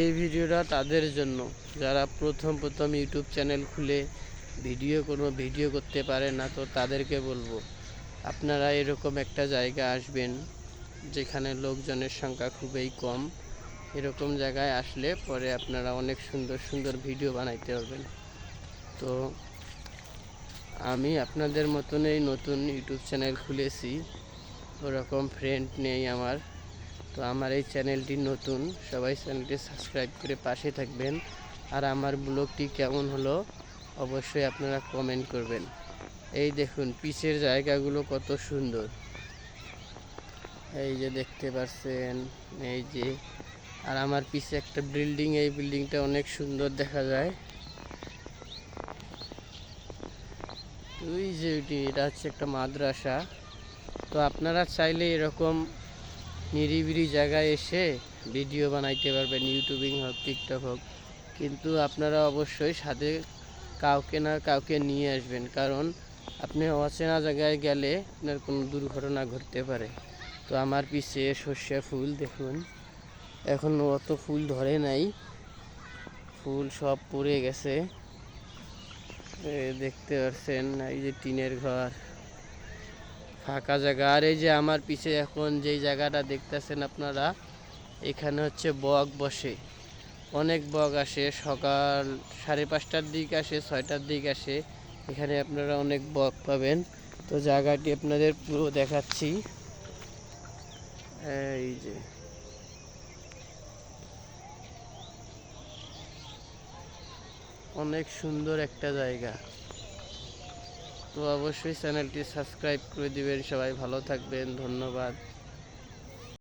এই ভিডিওটা তাদের জন্য। যারা প্রথম প্রথম ইউটিউব চ্যানেল খুলে ভিডিও কোনো ভিডিও করতে পারে না, তো তাদেরকে বলব, আপনারা এরকম একটা জায়গা আসবেন যেখানে লোকজনের সংখ্যা খুবই কম। এরকম জায়গায় আসলে পরে আপনারা অনেক সুন্দর সুন্দর ভিডিও বানাইতে পারবেন। তো আমি আপনাদের মতন এই নতুন ইউটিউব চ্যানেল খুলেছি। ওরকম ফ্রেন্ড নেই আমার। তো আমার এই চ্যানেলটি নতুন, সবাই চ্যানেলটি সাবস্ক্রাইব করে পাশে থাকবেন। আর আমার ব্লগটি কেমন হলো অবশ্যই আপনারা কমেন্ট করবেন। এই দেখুন পিছের জায়গাগুলো কত সুন্দর। এই যে দেখতে পাচ্ছেন এই যে। আর আমার পিছে একটা বিল্ডিং এই বিল্ডিংটা অনেক সুন্দর দেখা যায়। ওই যে এটা হচ্ছে একটা মাদ্রাসা। তো আপনারা চাইলে এরকম নিরিবিলি জায়গায় এসে ভিডিও বানাইতে পারবেন ইউটিউবিং হোক টিকটক হোক। কিন্তু আপনারা অবশ্যই সাথে কাউকে না কাউকে নিয়ে আসবেন, কারণ আপনি অচেনা জায়গায় গেলে আপনার কোনো দুর্ঘটনা ঘটতে পারে। তো আমার পিছে সর্ষে ফুল, দেখুন। এখন অত ফুল ধরে নাই। ফুল সব পড়ে গেছে। দেখতে পাচ্ছেন এই যে টিনের ঘর। ফাঁকা জায়গা। আর এই যে আমার পিছে এখন যেই জায়গাটা দেখতেছেন আপনারা, এখানে হচ্ছে বক বসে। অনেক বক আসে, সকাল সাড়ে পাঁচটার দিক আসে, ছয়টার দিক আসে। এখানে আপনারা অনেক বক পাবেন। তো জায়গাটি আপনাদের পুরো দেখাচ্ছি। এই যে। অনেক সুন্দর একটা জায়গা। তো অবশ্যই চ্যানেলটি সাবস্ক্রাইব করে দিবেন। সবাই ভালো থাকবেন। ধন্যবাদ।